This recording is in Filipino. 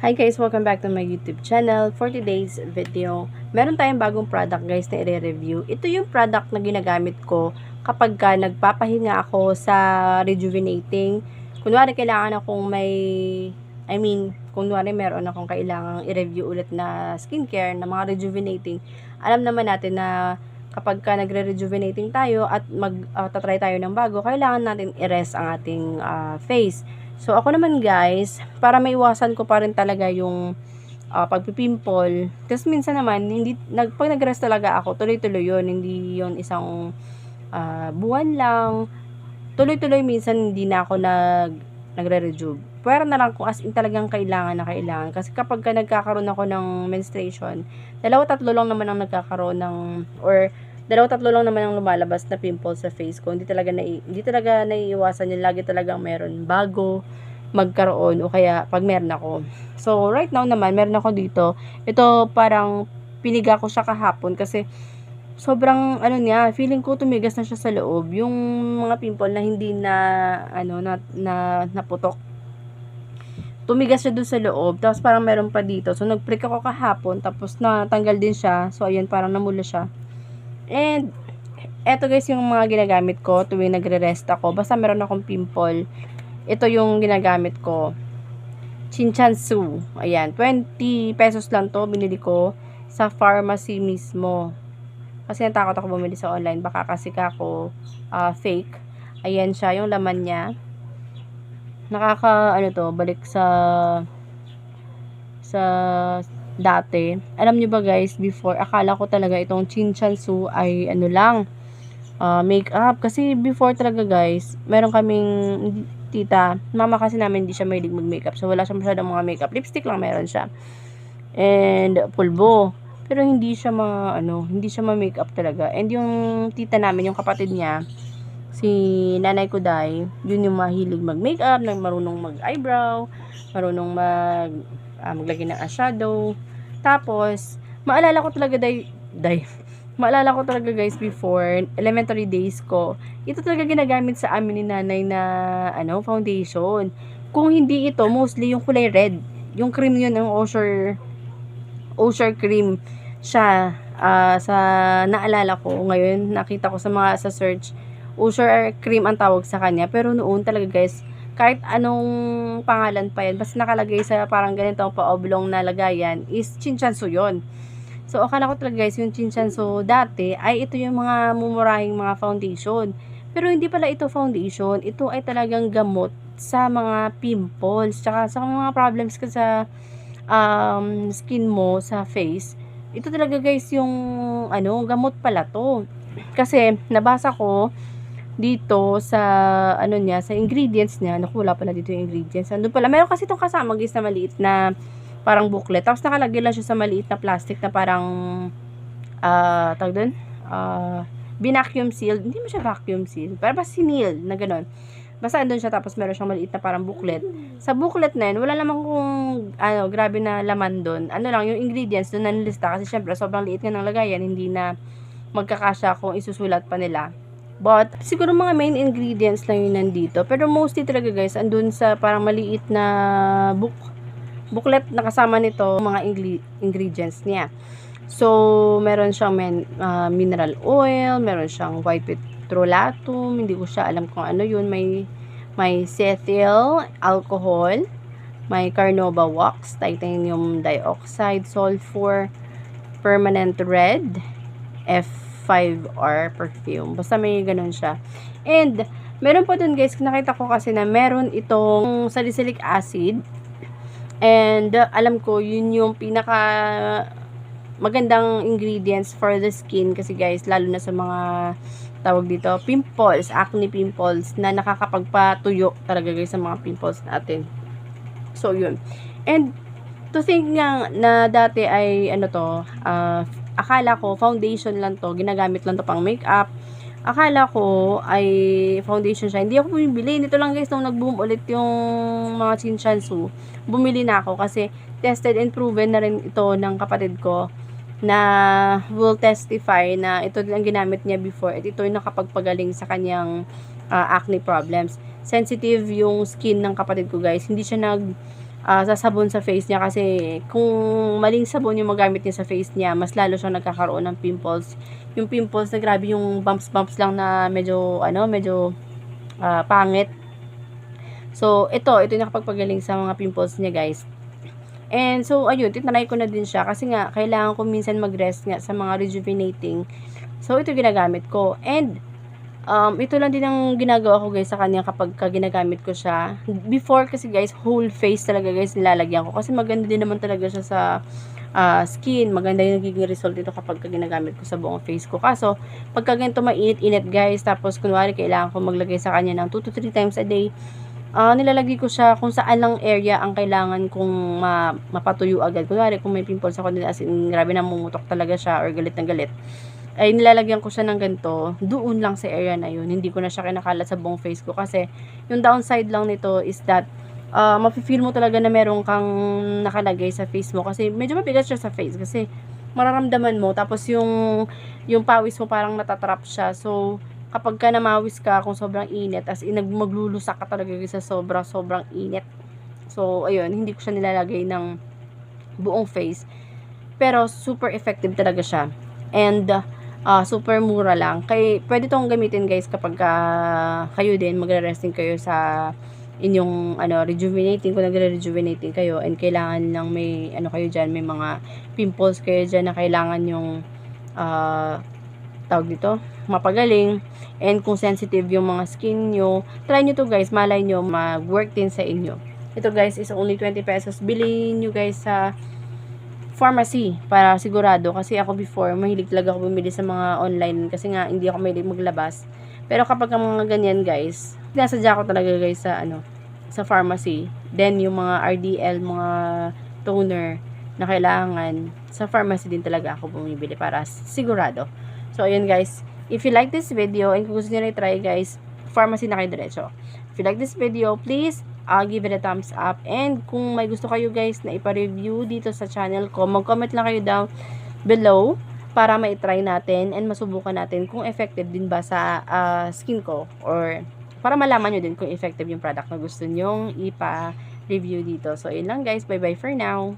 Hi guys, welcome back to my YouTube channel. For today's video, meron tayong bagong product guys na i-review. Ito yung product na ginagamit ko kapag ka nagpapahinga ako sa rejuvenating. Kunwari kailangan akong may, I mean, kunwari meron akong kailangang i-review ulit na skincare, na mga rejuvenating. Alam naman natin na kapag ka nagre-rejuvenating tayo at mag-tatry tayo ng bago, kailangan natin i-rest ang ating ah, face. So, ako naman guys, para maiwasan ko pa rin talaga yung uh, pagpipimple. Tapos minsan naman, hindi, nag, pag nag-rest talaga ako, tuloy-tuloy yun. Hindi yon isang ah, buwan lang. Tuloy-tuloy minsan hindi na ako nag, nagre-rejuve. Pero na lang kung as in talagang kailangan na kailangan. Kasi kapag ka nagkakaroon ako ng menstruation, dalawa tatlo lang naman ang nagkakaroon ng, or dalawa tatlo lang naman ang lumalabas na pimples sa face ko. Hindi talaga na hindi talaga naiiwasan yun. Lagi talagang meron bago magkaroon o kaya pag meron ako. So, right now naman, meron ako dito. Ito parang piniga ko siya kahapon kasi sobrang ano niya, feeling ko tumigas na siya sa loob. Yung mga pimple na hindi na ano na, na naputok. Tumigas siya doon sa loob. Tapos parang meron pa dito. So, nag-prick ako kahapon. Tapos natanggal din siya. So, ayan, parang namula siya. And, eto guys yung mga ginagamit ko tuwing nagre-rest ako. Basta meron akong pimple. Ito yung ginagamit ko. Chinchansu. Ayan, 20 pesos lang to. Binili ko sa pharmacy mismo. Kasi natakot ako bumili sa online. Baka kasi kako ah, fake. Ayan siya, yung laman niya. Nakaka, ano to, balik sa sa dati. Alam niyo ba guys, before, akala ko talaga itong Chinchansu ay ano lang, uh, makeup. Kasi before talaga guys, meron kaming tita, mama kasi namin hindi siya mahilig mag-makeup. So wala siya masyadong mga makeup. Lipstick lang meron siya. And pulbo. Pero hindi siya ma, ano, hindi siya ma-makeup talaga. And yung tita namin, yung kapatid niya, si nanay ko dai, yun yung mahilig mag-makeup, nang marunong mag-eyebrow, marunong mag ah, maglagay ng eyeshadow. Tapos, maalala ko talaga dai, dai, maalala ko talaga guys before elementary days ko ito talaga ginagamit sa amin ni nanay na ano foundation. Kung hindi ito mostly yung kulay red yung cream yun yung Osher Osher cream siya ah, sa naalala ko ngayon nakita ko sa mga sa search Osher cream ang tawag sa kanya. Pero noon talaga guys kahit anong pangalan pa yan basta nakalagay sa parang ganitong pa-oblong na lagayan is chinchansu yun So, akala ko talaga guys, yung Chinchanso dati ay ito yung mga mumurahing mga foundation. Pero hindi pala ito foundation. Ito ay talagang gamot sa mga pimples. Tsaka sa mga problems ka sa um, skin mo, sa face. Ito talaga guys yung ano, gamot pala to. Kasi nabasa ko dito sa ano niya, sa ingredients niya. Naku, wala pala dito yung ingredients. Andun pala. Meron kasi itong kasama guys na maliit na parang booklet. Tapos nakalagay lang siya sa maliit na plastic na parang ah, tawag doon? Ah, binacuum sealed. Hindi mo siya vacuum sealed. Pero basta sinil na ganun. Basta andun siya tapos meron siyang maliit na parang booklet. Sa booklet na yun, wala namang kung ano, grabe na laman doon. Ano lang, yung ingredients doon na nilista. Kasi syempre, sobrang liit nga ng lagayan. Hindi na magkakasya kung isusulat pa nila. But, siguro mga main ingredients lang yun nandito. Pero mostly talaga guys, andun sa parang maliit na book booklet na kasama nito mga ingredients niya. So, meron siyang men, ah, mineral oil, meron siyang white petrolatum, hindi ko siya alam kung ano yun. May, may cetyl alcohol, may carnauba wax, titanium dioxide, sulfur, permanent red, F5R perfume. Basta may ganun siya. And, meron pa dun guys, nakita ko kasi na meron itong salicylic acid, And uh, alam ko yun yung pinaka magandang ingredients for the skin kasi guys lalo na sa mga tawag dito pimples, acne pimples na nakakapagpatuyo talaga guys sa mga pimples natin. So yun. And to think nga na dati ay ano to, uh, akala ko foundation lang to, ginagamit lang to pang makeup akala ko ay foundation siya. Hindi ako bumibili. Nito lang guys, nung nag-boom ulit yung mga Chinchansu, bumili na ako kasi tested and proven na rin ito ng kapatid ko na will testify na ito lang ginamit niya before at ito yung nakapagpagaling sa kanyang uh, acne problems. Sensitive yung skin ng kapatid ko guys. Hindi siya nag ah, sa sabon sa face niya kasi kung maling sabon yung magamit niya sa face niya, mas lalo siyang nagkakaroon ng pimples. Yung pimples na grabe yung bumps-bumps lang na medyo, ano, medyo ah, pangit. So, ito, ito yung nakapagpagaling sa mga pimples niya, guys. And so, ayun, tinry ko na din siya kasi nga, kailangan ko minsan mag-rest nga sa mga rejuvenating. So, ito ginagamit ko. And, um, ito lang din ang ginagawa ko guys sa kanya kapag ka ginagamit ko siya. Before kasi guys, whole face talaga guys nilalagyan ko. Kasi maganda din naman talaga siya sa ah, skin. Maganda yung nagiging result dito kapag ka ginagamit ko sa buong face ko. Kaso, pagka ganito mainit-init guys, tapos kunwari kailangan ko maglagay sa kanya ng 2 to 3 times a day, Ah, nilalagay ko siya kung saan lang area ang kailangan kong ma mapatuyo agad. Kunwari kung may pimples ako din as in grabe namumutok talaga siya or galit na galit, ay nilalagyan ko siya ng ganito, doon lang sa area na yun. Hindi ko na siya kinakalat sa buong face ko kasi yung downside lang nito is that ah mafe-feel mo talaga na meron kang nakalagay sa face mo kasi medyo mabigat siya sa face kasi mararamdaman mo tapos yung yung pawis mo parang natatrap siya. So kapag ka namawis ka kung sobrang init as in maglulusak ka talaga sa sobrang sobrang init. So ayun, hindi ko siya nilalagay ng buong face. Pero super effective talaga siya. And ah, super mura lang. Kay pwede tong gamitin guys kapag ka kayo din magre-resting kayo sa inyong ano rejuvenating kung nagre-rejuvenating kayo and kailangan lang may ano kayo diyan may mga pimples kayo diyan na kailangan yung ah tawag dito, mapagaling, and kung sensitive yung mga skin nyo, try nyo to guys, malay nyo, mag-work din sa inyo. Ito guys is only 20 pesos. Bilhin nyo guys sa pharmacy para sigurado. Kasi ako before mahilig talaga ako bumili sa mga online. Kasi nga hindi ako mahilig maglabas. Pero kapag ang mga ganyan guys sinasadya ko talaga guys sa ano sa pharmacy. Then yung mga RDL mga toner na kailangan sa pharmacy din talaga ako bumibili para sigurado. So, ayun guys. If you like this video and kung gusto nyo na try guys, pharmacy na kayo diretso. If you like this video, please uh, give it a thumbs up. And kung may gusto kayo guys na ipa-review dito sa channel ko, mag-comment lang kayo down below para ma-try natin and masubukan natin kung effective din ba sa uh, skin ko or para malaman nyo din kung effective yung product na gusto nyong ipa-review dito. So, yun lang guys. Bye-bye for now.